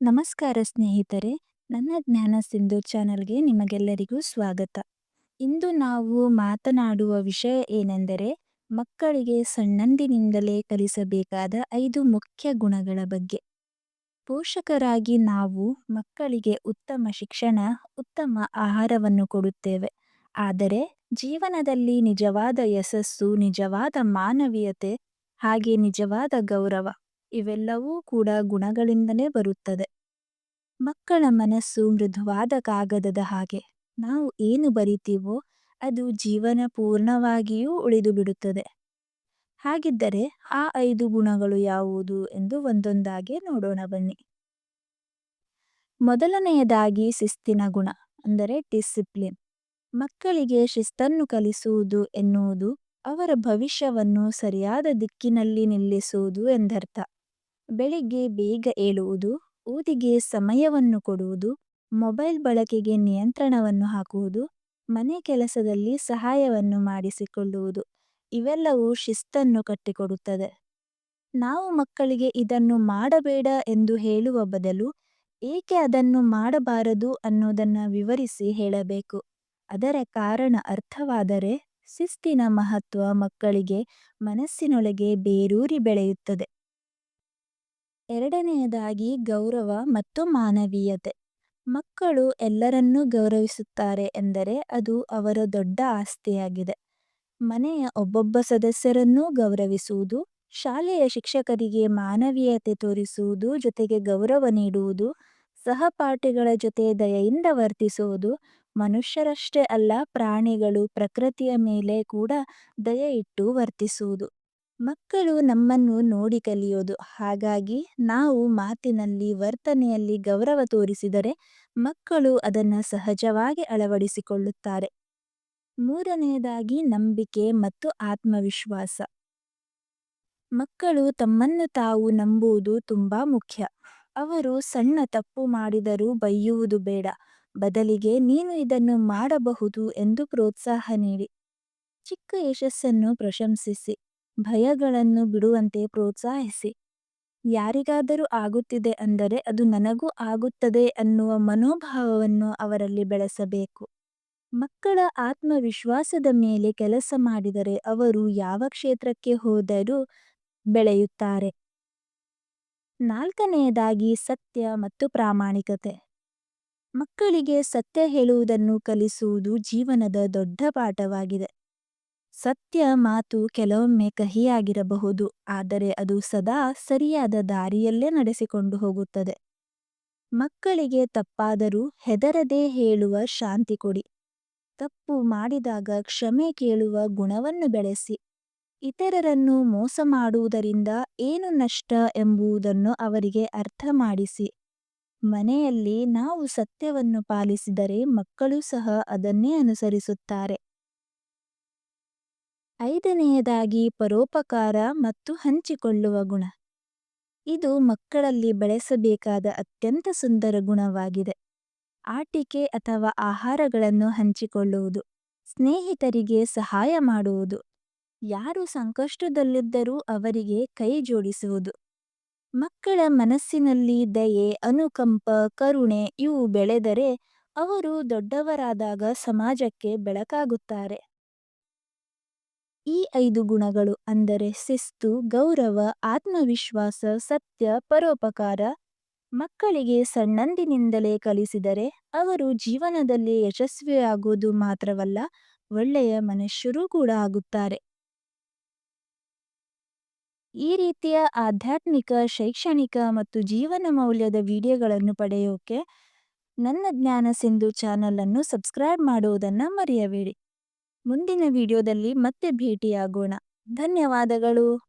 ನಮಸ್ಕಾರ ಸ್ನೇಹಿತರೆ, ನನ್ನ ಜ್ಞಾನ ಸಿಂಧು ಚಾನಲ್ಗೆ ನಿಮಗೆಲ್ಲರಿಗೂ ಸ್ವಾಗತ. ಇಂದು ನಾವು ಮಾತನಾಡುವ ವಿಷಯ ಏನೆಂದರೆ, ಮಕ್ಕಳಿಗೆ ಸಣ್ಣಂದಿನಿಂದಲೇ ಕಲಿಸಬೇಕಾದ ಐದು ಮುಖ್ಯ ಗುಣಗಳ ಬಗ್ಗೆ. ಪೋಷಕರಾಗಿ ನಾವು ಮಕ್ಕಳಿಗೆ ಉತ್ತಮ ಶಿಕ್ಷಣ, ಉತ್ತಮ ಆಹಾರವನ್ನು ಕೊಡುತ್ತೇವೆ. ಆದರೆ, ಜೀವನದಲ್ಲಿ ನಿಜವಾದ ಯಶಸ್ಸು, ನಿಜವಾದ ಮಾನವೀಯತೆ, ಹಾಗೆ ನಿಜವಾದ ಗೌರವ. ಇವೆಲ್ಲವೂ ಕೂಡ ಗುಣಗಳಿಂದಲೇ ಬರುತ್ತದೆ. ಮಕ್ಕಳ ಮನಸ್ಸು ಮೃದುವಾದ ಕಾಗದದ ಹಾಗೆ. ನಾವು ಏನು ಬರಿತೀವೋ ಅದು ಜೀವನ ಪೂರ್ಣವಾಗಿಯೂ ಉಳಿದು ಬಿಡುತ್ತದೆ. ಹಾಗಿದ್ದರೆ ಆ ಐದು ಗುಣಗಳು ಯಾವುದು ಎಂದು ಒಂದೊಂದಾಗಿ ನೋಡೋಣ ಬನ್ನಿ. ಮೊದಲನೆಯದಾಗಿ ಶಿಸ್ತಿನ ಗುಣ, ಅಂದರೆ ಡಿಸಿಪ್ಲಿನ್. ಮಕ್ಕಳಿಗೆ ಶಿಸ್ತನ್ನು ಕಲಿಸುವುದು ಎನ್ನುವುದು ಅವರ ಭವಿಷ್ಯವನ್ನು ಸರಿಯಾದ ದಿಕ್ಕಿನಲ್ಲಿ ನಿಲ್ಲಿಸುವುದು ಎಂದರ್ಥ. ಬೆಳಿಗ್ಗೆ ಬೇಗ ಏಳುವುದು ಓದಿಗೆ ಸಮಯವನ್ನು ಕೊಡುವುದು, ಮೊಬೈಲ್ ಬಳಕೆಗೆ ನಿಯಂತ್ರಣವನ್ನು ಹಾಕುವುದು, ಮನೆ ಕೆಲಸದಲ್ಲಿ ಸಹಾಯವನ್ನು ಮಾಡಿಸಿಕೊಳ್ಳುವುದು, ಇವೆಲ್ಲವೂ ಶಿಸ್ತನ್ನು ಕಟ್ಟಿಕೊಡುತ್ತದೆ. ನಾವು ಮಕ್ಕಳಿಗೆ ಇದನ್ನು ಮಾಡಬೇಡ ಎಂದು ಹೇಳುವ ಬದಲು ಏಕೆ ಅದನ್ನು ಮಾಡಬಾರದು ಅನ್ನೋದನ್ನು ವಿವರಿಸಿ ಹೇಳಬೇಕು. ಅದರ ಕಾರಣ ಅರ್ಥವಾದರೆ ಶಿಸ್ತಿನ ಮಹತ್ವ ಮಕ್ಕಳಿಗೆ ಮನಸ್ಸಿನೊಳಗೆ ಬೇರೂರಿ ಬೆಳೆಯುತ್ತದೆ. ಎರಡನೆಯದಾಗಿ ಗೌರವ ಮತ್ತು ಮಾನವೀಯತೆ. ಮಕ್ಕಳು ಎಲ್ಲರನ್ನೂ ಗೌರವಿಸುತ್ತಾರೆ ಎಂದರೆ ಅದು ಅವರ ದೊಡ್ಡ ಆಸ್ತಿಯಾಗಿದೆ. ಮನೆಯ ಒಬ್ಬೊಬ್ಬ ಸದಸ್ಯರನ್ನೂ ಗೌರವಿಸುವುದು, ಶಾಲೆಯ ಶಿಕ್ಷಕರಿಗೆ ಮಾನವೀಯತೆ ತೋರಿಸುವುದು ಜೊತೆಗೆ ಗೌರವ ನೀಡುವುದು, ಸಹಪಾಠಿಗಳ ಜೊತೆ ದಯೆಯಿಂದ ವರ್ತಿಸುವುದು, ಮನುಷ್ಯರಷ್ಟೇ ಅಲ್ಲ ಪ್ರಾಣಿಗಳು ಪ್ರಕೃತಿಯ ಮೇಲೆ ಕೂಡ ದಯೆ ಇಟ್ಟು ವರ್ತಿಸುವುದು. ಮಕ್ಕಳು ನಮ್ಮನ್ನು ನೋಡಿ ಕಲಿಯೋದು. ಹಾಗಾಗಿ ನಾವು ಮಾತಿನಲ್ಲಿ, ವರ್ತನೆಯಲ್ಲಿ ಗೌರವ ತೋರಿಸಿದರೆ ಮಕ್ಕಳು ಅದನ್ನು ಸಹಜವಾಗಿ ಅಳವಡಿಸಿಕೊಳ್ಳುತ್ತಾರೆ. ಮೂರನೆಯದಾಗಿ ನಂಬಿಕೆ ಮತ್ತು ಆತ್ಮವಿಶ್ವಾಸ. ಮಕ್ಕಳು ತಮ್ಮನ್ನು ತಾವು ನಂಬುವುದು ತುಂಬಾ ಮುಖ್ಯ. ಅವರು ಸಣ್ಣ ತಪ್ಪು ಮಾಡಿದರೂ ಬೈಯುವುದು ಬೇಡ. ಬದಲಿಗೆ ನೀನು ಇದನ್ನು ಮಾಡಬಹುದು ಎಂದು ಪ್ರೋತ್ಸಾಹ ನೀಡಿ. ಚಿಕ್ಕ ಯಶಸ್ಸನ್ನು ಪ್ರಶಂಸಿಸಿ. ಭಯಗಳನ್ನು ಬಿಡುವಂತೆ ಪ್ರೋತ್ಸಾಹಿಸಿ. ಯಾರಿಗಾದರೂ ಆಗುತ್ತಿದೆ ಅಂದರೆ ಅದು ನನಗೂ ಆಗುತ್ತದೆ ಅನ್ನುವ ಮನೋಭಾವವನ್ನು ಅವರಲ್ಲಿ ಬೆಳೆಸಬೇಕು. ಮಕ್ಕಳ ಆತ್ಮವಿಶ್ವಾಸದ ಮೇಲೆ ಕೆಲಸ ಮಾಡಿದರೆ ಅವರು ಯಾವ ಕ್ಷೇತ್ರಕ್ಕೆ ಹೋದರೂ ಬೆಳೆಯುತ್ತಾರೆ. ನಾಲ್ಕನೆಯದಾಗಿ ಸತ್ಯ ಮತ್ತು ಪ್ರಾಮಾಣಿಕತೆ. ಮಕ್ಕಳಿಗೆ ಸತ್ಯ ಹೇಳುವುದನ್ನು ಕಲಿಸುವುದು ಜೀವನದ ದೊಡ್ಡ ಪಾಠವಾಗಿದೆ. ಸತ್ಯ ಮಾತು ಕೆಲವೊಮ್ಮೆ ಕಹಿಯಾಗಿರಬಹುದು, ಆದರೆ ಅದು ಸದಾ ಸರಿಯಾದ ದಾರಿಯಲ್ಲೇ ನಡೆಸಿಕೊಂಡು ಹೋಗುತ್ತದೆ. ಮಕ್ಕಳಿಗೆ ತಪ್ಪಾದರೂ ಹೆದರದೆ ಹೇಳುವ ಶಾಂತಿ ಕೊಡಿ. ತಪ್ಪು ಮಾಡಿದಾಗ ಕ್ಷಮೆ ಕೇಳುವ ಗುಣವನ್ನು ಬೆಳೆಸಿ. ಇತರರನ್ನು ಮೋಸ ಮಾಡುವುದರಿಂದ ಏನು ನಷ್ಟ ಎಂಬುದನ್ನು ಅವರಿಗೆ ಅರ್ಥ ಮಾಡಿಸಿ. ಮನೆಯಲ್ಲಿ ನಾವು ಸತ್ಯವನ್ನು ಪಾಲಿಸಿದರೆ ಮಕ್ಕಳು ಸಹ ಅದನ್ನೇ ಅನುಸರಿಸುತ್ತಾರೆ. ಐದನೆಯದಾಗಿ ಪರೋಪಕಾರ ಮತ್ತು ಹಂಚಿಕೊಳ್ಳುವ ಗುಣ. ಇದು ಮಕ್ಕಳಲ್ಲಿ ಬೆಳೆಸಬೇಕಾದ ಅತ್ಯಂತ ಸುಂದರ ಗುಣವಾಗಿದೆ. ಆಟಿಕೆ ಅಥವಾ ಆಹಾರಗಳನ್ನು ಹಂಚಿಕೊಳ್ಳುವುದು, ಸ್ನೇಹಿತರಿಗೆ ಸಹಾಯ ಮಾಡುವುದು, ಯಾರು ಸಂಕಷ್ಟದಲ್ಲಿದ್ದರೂ ಅವರಿಗೆ ಕೈ ಜೋಡಿಸುವುದು, ಮಕ್ಕಳ ಮನಸ್ಸಿನಲ್ಲಿ ದಯೆ, ಅನುಕಂಪ, ಕರುಣೆ ಇವು ಬೆಳೆದರೆ ಅವರು ದೊಡ್ಡವರಾದಾಗ ಸಮಾಜಕ್ಕೆ ಬೆಳಕಾಗುತ್ತಾರೆ. ಈ ಐದು ಗುಣಗಳು ಅಂದರೆ ಶಿಸ್ತು, ಗೌರವ, ಆತ್ಮವಿಶ್ವಾಸ, ಸತ್ಯ, ಪರೋಪಕಾರ, ಮಕ್ಕಳಿಗೆ ಸಣ್ಣಂದಿನಿಂದಲೇ ಕಲಿಸಿದರೆ ಅವರು ಜೀವನದಲ್ಲಿ ಯಶಸ್ವಿಯಾಗುವುದು ಮಾತ್ರವಲ್ಲ, ಒಳ್ಳೆಯ ಮನುಷ್ಯರೂ ಕೂಡ ಆಗುತ್ತಾರೆ. ಈ ರೀತಿಯ ಆಧ್ಯಾತ್ಮಿಕ, ಶೈಕ್ಷಣಿಕ ಮತ್ತು ಜೀವನ ಮೌಲ್ಯದ ವಿಡಿಯೋಗಳನ್ನು ಪಡೆಯೋಕೆ ನನ್ನ ಜ್ಞಾನ ಸಿಂಧು ಚಾನಲನ್ನು ಸಬ್ಸ್ಕ್ರೈಬ್ ಮಾಡುವುದನ್ನು ಮರೆಯಬೇಡಿ. ಮುಂದಿನ ವಿಡಿಯೋದಲ್ಲಿ ಮತ್ತೆ ಭೇಟಿಯಾಗೋಣ. ಧನ್ಯವಾದಗಳು.